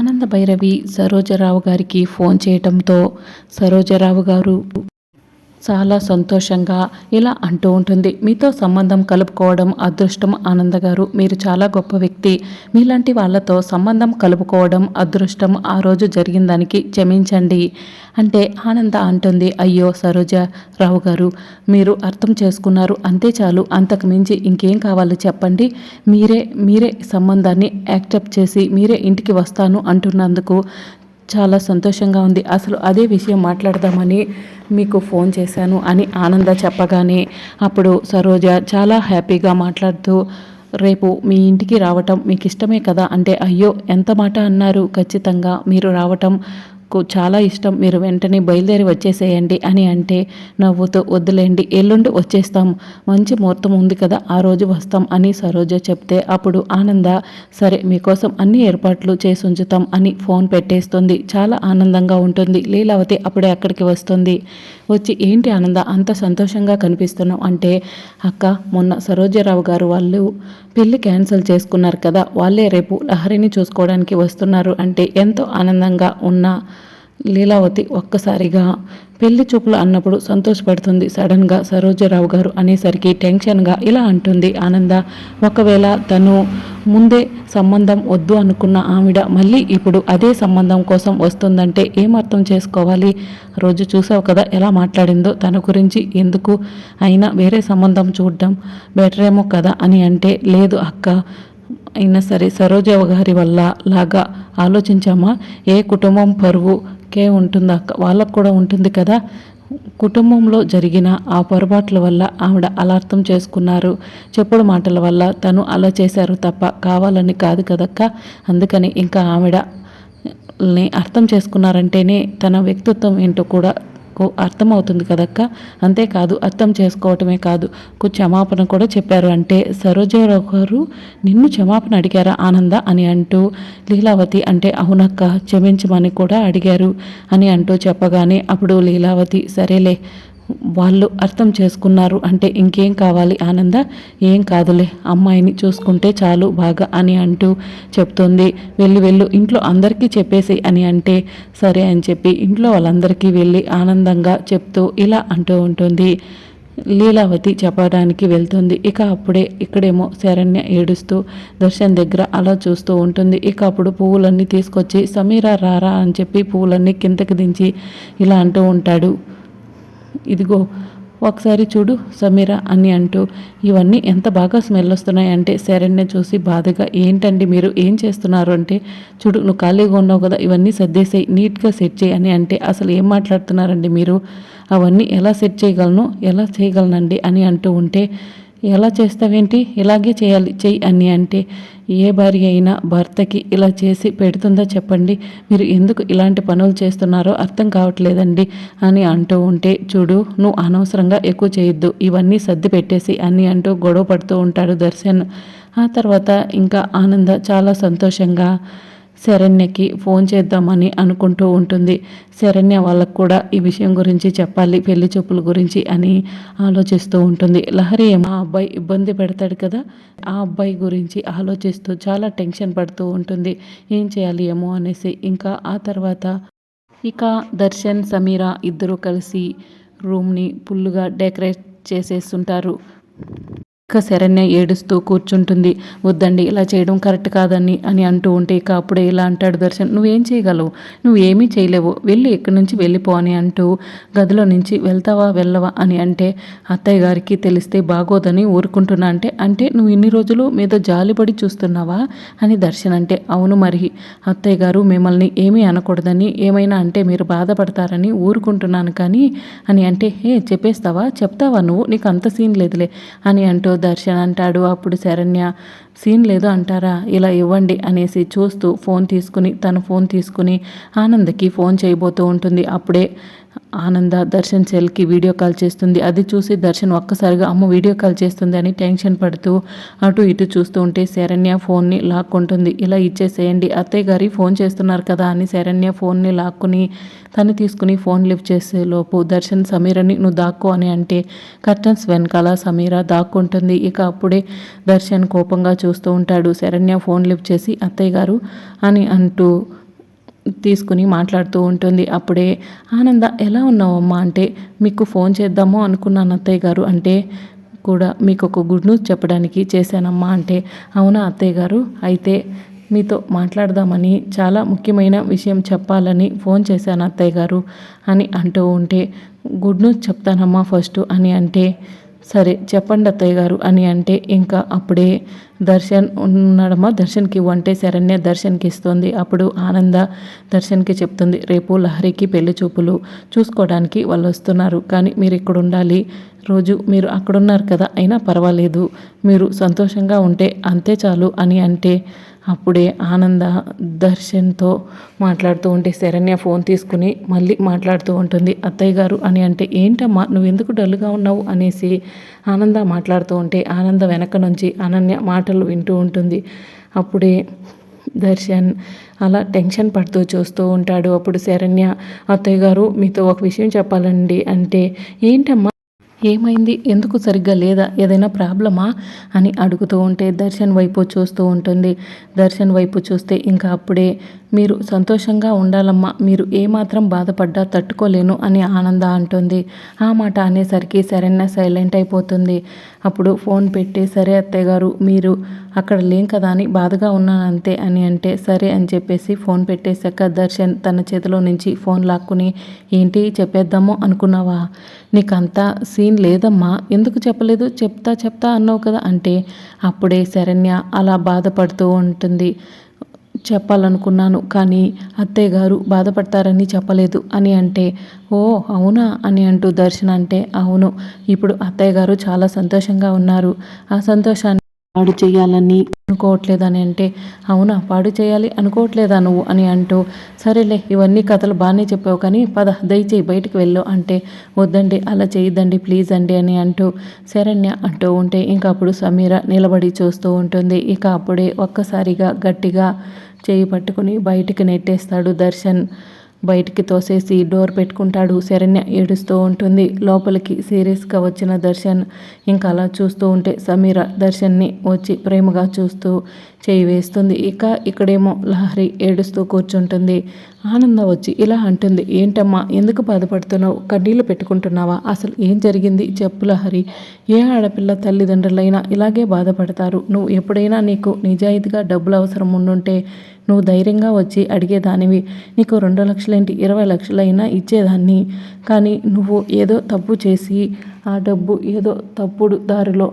ఆనంద భైరవి సరోజరావు గారికి ఫోన్ చేయటంతో సరోజరావు గారు చాలా సంతోషంగా ఇలా అంటూ ఉంటుంది. మీతో సంబంధం కలుపుకోవడం అదృష్టం ఆనంద గారు మీరు చాలా గొప్ప వ్యక్తి. మీలాంటి వాళ్ళతో సంబంధం కలుపుకోవడం అదృష్టం ఆ రోజు జరిగిన దానికి క్షమించండి. అంటే ఆనంద అంటుంది అయ్యో సరోజ రావు గారు మీరు అర్థం చేసుకున్నారు. అంతే చాలు. అంతకు మించి ఇంకేం కావాలో చెప్పండి. మీరే మీరే సంబంధాన్ని యాక్సెప్ట్ చేసి మీరే ఇంటికి వస్తాను అంటున్నందుకు చాలా సంతోషంగా ఉంది. అసలు అదే విషయం మాట్లాడదామని మీకు ఫోన్ చేశాను అని ఆనంద చెప్పగానే అప్పుడు సరోజ చాలా హ్యాపీగా మాట్లాడుతూ రేపు మీ ఇంటికి రావటం మీకు ఇష్టమే కదా? అంటే అయ్యో ఎంత మాట అన్నారు? ఖచ్చితంగా మీరు రావటం నాకు చాలా ఇష్టం. మీరు వెంటనే బయలుదేరి వచ్చేసేయండి అని అంటే నవ్వుతూ వద్దులేండి ఎల్లుండి వచ్చేస్తాం మంచి ముహూర్తం ఉంది కదా ఆ రోజు వస్తాం అని సరోజ చెప్తే అప్పుడు ఆనంద సరే మీకోసం అన్ని ఏర్పాట్లు చేసి ఉంచుతాం అని ఫోన్ పెట్టేస్తుంది. చాలా ఆనందంగా ఉంటుంది. లీలావతి అప్పుడే అక్కడికి వస్తుంది. వచ్చి ఏంటి ఆనంద అంత సంతోషంగా కనిపిస్తున్నాం అంటే అక్క మొన్న సరోజరావు గారు వాళ్ళు పెళ్ళి క్యాన్సిల్ చేసుకున్నారు కదా వాళ్ళే రేపు లహరిని చూసుకోవడానికి వస్తున్నారు అంటే ఎంతో ఆనందంగా ఉన్న లీలావతి ఒక్కసారిగా పెళ్ళి చూపులు అన్నప్పుడు సంతోషపడుతుంది. సడన్గా సరోజరావు గారు అనేసరికి టెన్షన్గా ఇలా అంటుంది. ఆనంద ఒకవేళ తను ముందే సంబంధం వద్దు అనుకున్న ఆవిడ మళ్ళీ ఇప్పుడు అదే సంబంధం కోసం వస్తుందంటే ఏమర్థం చేసుకోవాలి? రోజు చూసావు కదా ఎలా మాట్లాడిందో తన గురించి ఎందుకు అయినా వేరే సంబంధం చూడడం బెటరేమో కదా అని అంటే లేదు అక్క అయినా సరే సరోజవ గారి వల్ల లాగా ఆలోచించామా? ఏ కుటుంబం పరువుకే ఉంటుందా ఉంటుంది అక్క? వాళ్ళకు కూడా ఉంటుంది కదా. కుటుంబంలో జరిగిన ఆ పొరపాట్ల వల్ల ఆవిడ అలా అర్థం చేసుకున్నారు. చెప్పుడు మాటల వల్ల తను అలా చేశారు తప్ప కావాలని కాదు కదక్క? అందుకని ఇంకా ఆవిడ అర్థం చేసుకున్నారంటేనే తన వ్యక్తిత్వం ఏంటో కూడా అర్థమవుతుంది కదక్క? అంతేకాదు అర్థం చేసుకోవటమే కాదు. క్షమాపణ కూడా చెప్పారు. అంటే సరోజరావు గారు నిన్ను క్షమాపణ అడిగారా ఆనంద? అని అంటూ లీలావతి అంటే అవునక్క క్షమించమని కూడా అడిగారు. అని అంటూ చెప్పగానే అప్పుడు లీలావతి సరేలే వాళ్ళు అర్థం చేసుకున్నారు అంటే ఇంకేం కావాలి ఆనంద? ఏం కాదులే అమ్మాయిని చూసుకుంటే చాలు బాగా అని అంటూ చెప్తుంది. వెళ్ళి వెళ్ళు ఇంట్లో అందరికీ చెప్పేసి అని అంటే సరే అని చెప్పి ఇంట్లో వాళ్ళందరికీ వెళ్ళి ఆనందంగా చెప్తూ ఇలా అంటూ ఉంటుంది. లీలావతి చెప్పడానికి వెళ్తుంది. ఇక అప్పుడే ఇక్కడేమో శరణ్య ఏడుస్తూ దర్శన్ దగ్గర అలా చూస్తూ ఉంటుంది. ఇక అప్పుడు పువ్వులన్నీ తీసుకొచ్చి సమీరా రారా అని చెప్పి పువ్వులన్నీ కిందకి దించి ఇలా అంటూ ఉంటాడు. ఇదిగో ఒకసారి చూడు సమీర అని అంటూ ఇవన్నీ ఎంత బాగా స్మెల్ వస్తున్నాయి అంటే శరణ్య చూసి బాధగా ఏంటండి మీరు ఏం చేస్తున్నారు అంటే చూడు నువ్వు ఖాళీగా ఉన్నావు కదా ఇవన్నీ సర్దేసాయి నీట్గా సెట్ చేయి అని అంటే అసలు ఏం మాట్లాడుతున్నారండి మీరు? అవన్నీ ఎలా సెట్ చేయగలను? ఎలా చేయగలనండి? అని అంటూ ఉంటే ఎలా చేస్తావేంటి? ఇలాగే చేయాలి. చెయ్యి అని అంటే ఏ భార్య అయినా భర్తకి ఇలా చేసి పెడుతుందా చెప్పండి. మీరు ఎందుకు ఇలాంటి పనులు చేస్తున్నారో అర్థం కావట్లేదండి అని అంటూ ఉంటే చూడు నువ్వు అనవసరంగా ఎక్కువ చేయొద్దు. ఇవన్నీ సర్ది పెట్టేసి అని అంటూ గొడవ పడుతూ ఉంటాడు దర్శన్. ఆ తర్వాత ఇంకా ఆనంద చాలా సంతోషంగా శరణ్యకి ఫోన్ చేద్దామని అనుకుంటూ ఉంటుంది. శరణ్య వాళ్ళకు కూడా ఈ విషయం గురించి చెప్పాలి పెళ్ళి చూపుల గురించి అని ఆలోచిస్తూ ఉంటుంది. లహరి ఆ అబ్బాయి ఇబ్బంది పెడతాడు కదా ఆ అబ్బాయి గురించి ఆలోచిస్తూ చాలా టెన్షన్ పడుతూ ఉంటుంది. ఏం చేయాలి ఏమో అనేసి. ఇంకా ఆ తర్వాత ఇక దర్శన్ సమీర ఇద్దరూ కలిసి రూమ్ని ఫుల్గా డెకరేట్ చేసేస్తుంటారు. ఇక శరణ్య ఏడుస్తూ కూర్చుంటుంది. వద్దండి ఇలా చేయడం కరెక్ట్ కాదని అని అంటూ ఉంటే ఇక అప్పుడే ఇలా అంటాడు దర్శన్. నువ్వేం చేయగలవు? నువ్వు ఏమీ చేయలేవు. వెళ్ళి ఇక్కడి నుంచి వెళ్ళిపో అని అంటూ గదిలో నుంచి వెళ్తావా? వెళ్ళవా? అని అంటే అత్తయ్య గారికి తెలిస్తే బాగోదని ఊరుకుంటున్నా అంటే అంటే నువ్వు ఇన్ని రోజులు మీద జాలిపడి చూస్తున్నావా? అని దర్శన్ అంటే అవును మరి అత్తయ్య గారు మిమ్మల్ని ఏమీ అనకూడదని ఏమైనా అంటే మీరు బాధపడతారని ఊరుకుంటున్నాను కానీ అని అంటే హే చెప్పేస్తావా? చెప్తావా నువ్వు? నీకు అంత సీన్ లేదులే అని అంటూ దర్శన్ అంటాడు అప్పుడు శరణ్య సీన్ లేదు అంటారా? ఇలా ఇవ్వండి అనేసి చూస్తూ ఫోన్ తీసుకుని తన ఫోన్ తీసుకుని ఆనంద్కి ఫోన్ చేయబోతూ ఉంటుంది. అప్పుడే ఆనంద దర్శన్ సెల్కి వీడియో కాల్ చేస్తుంది. అది చూసి దర్శన్ ఒక్కసారిగా అమ్మ వీడియో కాల్ చేస్తుంది అని టెన్షన్ పడుతూ అటు ఇటు చూస్తూ ఉంటే శరణ్య ఫోన్ని లాక్కుంటుంది ఇలా ఇచ్చేసేయండి. అత్తయ్య గారి ఫోన్ చేస్తున్నారు కదా అని శరణ్య ఫోన్ని లాక్కుని తను తీసుకుని ఫోన్ లిఫ్ట్ చేసే లోపు దర్శన్ సమీరని నువ్వు దాక్కో అని అంటే కర్టన్స్ వెనకాల సమీర దాక్కుంటుంది. ఇక అప్పుడే దర్శన్ కోపంగా చూ చూస్తూ ఉంటాడు. శరణ్య ఫోన్ లిఫ్ట్ చేసి అత్తయ్య గారు అని అంటూ తీసుకుని మాట్లాడుతూ ఉంటుంది. అప్పుడే ఆనంద ఎలా ఉన్నావమ్మా అంటే మీకు ఫోన్ చేద్దాము అనుకున్నాను అత్తయ్య గారు. అంటే కూడా మీకు ఒక గుడ్ న్యూస్ చెప్పడానికి చేశానమ్మా. అంటే అవునా అత్తయ్య గారు? అయితే మీతో మాట్లాడదామని చాలా ముఖ్యమైన విషయం చెప్పాలని ఫోన్ చేశాను అత్తయ్య గారు అని అంటూ ఉంటే గుడ్ న్యూస్ చెప్తానమ్మా ఫస్ట్ అని అంటే సరే చెప్పండి అత్తయ్య గారు అని అంటే ఇంకా అప్పుడే దర్శన్ ఉన్నాడమ్మా దర్శన్కి వంటే శరణ్య దర్శన్కి ఇస్తుంది. అప్పుడు ఆనంద దర్శన్కి చెప్తుంది రేపు లహరికి పెళ్ళి చూపులు చూసుకోవడానికి వాళ్ళు వస్తున్నారు. కానీ మీరు ఇక్కడ ఉండాలి. రోజు మీరు అక్కడున్నారు కదా అయినా పర్వాలేదు. మీరు సంతోషంగా ఉంటే అంతే చాలు అని అంటే అప్పుడే ఆనంద దర్శన్తో మాట్లాడుతూ ఉంటే శరణ్య ఫోన్ తీసుకుని మళ్ళీ మాట్లాడుతూ ఉంటుంది అత్తయ్య గారు అని అంటే ఏంటమ్మా నువ్వు ఎందుకు డల్గా ఉన్నావు? అనేసి ఆనంద మాట్లాడుతూ ఉంటే ఆనంద వెనక నుంచి అనన్య మాటలు వింటూ ఉంటుంది. అప్పుడే దర్శన్ అలా టెన్షన్ పడుతూ చూస్తూ ఉంటాడు. అప్పుడు శరణ్య అత్తయ్య గారు మీతో ఒక విషయం చెప్పాలండి. అంటే ఏంటమ్మా ఏమైంది? ఎందుకు సరిగ్గా లేదా? ఏదైనా ప్రాబ్లమా? అని అడుగుతూ ఉంటే దర్శన్ వైపు చూస్తూ ఉంటుంది. దర్శన్ వైపు చూస్తే ఇంకా అప్పుడే మీరు సంతోషంగా ఉండాలమ్మా మీరు ఏమాత్రం బాధపడ్డా తట్టుకోలేను అని ఆనంద అంటుంది. ఆ మాట అనేసరికి శరణ్య సైలెంట్ అయిపోతుంది. అప్పుడు ఫోన్ పెట్టి సరే అత్తయ్య గారు మీరు అక్కడ లేం కదా అని బాధగా ఉన్నాను అంతే అని అంటే సరే అని చెప్పేసి ఫోన్ పెట్టేశాక దర్శన్ తన చేతిలో నుంచి ఫోన్ లాక్కుని ఏంటి చెప్పేద్దామో అనుకున్నావా? నీకంతా సీన్ లేదమ్మా ఎందుకు చెప్పలేదు? చెప్తా చెప్తా అన్నావు కదా అంటే అప్పుడే శరణ్య అలా బాధపడుతూ ఉంటుంది. చెప్పాలనుకున్నాను కానీ అత్తయ్య గారు బాధపడతారని చెప్పలేదు. అని అంటే ఓ అవునా? అని అంటూ దర్శన అంటే అవును. ఇప్పుడు అత్తయ్య గారు చాలా సంతోషంగా ఉన్నారు. ఆ సంతోషాన్ని పాడు చేయాలని. అనుకోవట్లేదని అంటే అవునా పాడు చేయాలి అనుకోవట్లేదా నువ్వు అని అంటూ సరేలే ఇవన్నీ కథలు బాగానే చెప్పావు కానీ పద దయచేయి బయటికి వెళ్ళు అంటే వద్దండి అలా చేయొద్దండి ప్లీజ్ అండి అని అంటూ శరణ్య అంటూ ఉంటే ఇంకా అప్పుడు సమీర నిలబడి చూస్తూ ఉంటుంది. ఇక అప్పుడే ఒక్కసారిగా గట్టిగా చేయి పట్టుకుని బయటికి నెట్టేస్తాడు దర్శన్. బయటికి తోసేసి డోర్ పెట్టుకుంటాడు. శరణ్య ఏడుస్తూ ఉంటుంది. లోపలికి సీరియస్గా వచ్చిన దర్శన్ ఇంకా అలా చూస్తూ ఉంటే సమీర దర్శన్ని వచ్చి ప్రేమగా చూస్తూ చేయి వేస్తుంది. ఇక ఇక్కడేమో లహరి ఏడుస్తూ కూర్చుంటుంది. ఆనంద వచ్చి ఇలా అంటుంది. ఏంటమ్మా ఎందుకు బాధపడుతున్నావు? కడ్డీలు పెట్టుకుంటున్నావా? అసలు ఏం జరిగింది? చెప్పు లహరి. ఏ ఆడపిల్ల తల్లిదండ్రులైనా ఇలాగే బాధపడతారు. నువ్వు ఎప్పుడైనా నీకు నిజాయితీగా డబ్బులు అవసరం ఉండుంటే నువ్వు ధైర్యంగా వచ్చి అడిగేదానివి. నీకు రెండు లక్షలేంటి? ఇరవై లక్షలైనా ఇచ్చేదాన్ని. కానీ నువ్వు ఏదో తప్పు చేసి ఆ డబ్బు ఏదో తప్పుడు దారిలో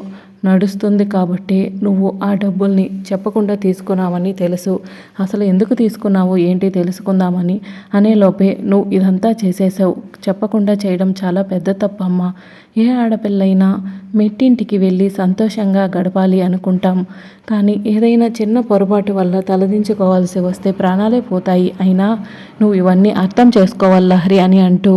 నడుస్తుంది కాబట్టి నువ్వు ఆ డబ్బుల్ని చెప్పకుండా తీసుకున్నావని తెలుసు. అసలు ఎందుకు తీసుకున్నావు ఏంటి తెలుసుకుందామని అనేలోపే నువ్వు ఇదంతా చేసేసావు చెప్పకుండా చేయడం చాలా పెద్ద తప్పమ్మా. ఏ ఆడపిల్లైనా మెట్టింటికి వెళ్ళి సంతోషంగా గడపాలి అనుకుంటాం. కానీ ఏదైనా చిన్న పొరపాటు వల్ల తలదించుకోవాల్సి వస్తే ప్రాణాలే పోతాయి. అయినా నువ్వు ఇవన్నీ అర్థం చేసుకోవాలి లహరి అని అంటూ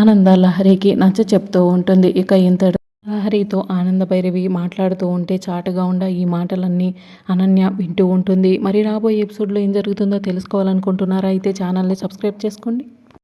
ఆనంద లహరికి నచ్చ చెప్తూ ఉంటుంది. ఇక ఇంత లహరితో ఆనందభైరవి మాట్లాడుతూ ఉంటే చాటుగా ఉండ ఈ మాటలన్నీ అనన్య వింటూ ఉంటుంది. మరి రాబోయే ఎపిసోడ్లో ఏం జరుగుతుందో తెలుసుకోవాలనుకుంటున్నారా? అయితే ఛానల్ని సబ్స్క్రైబ్ చేసుకోండి.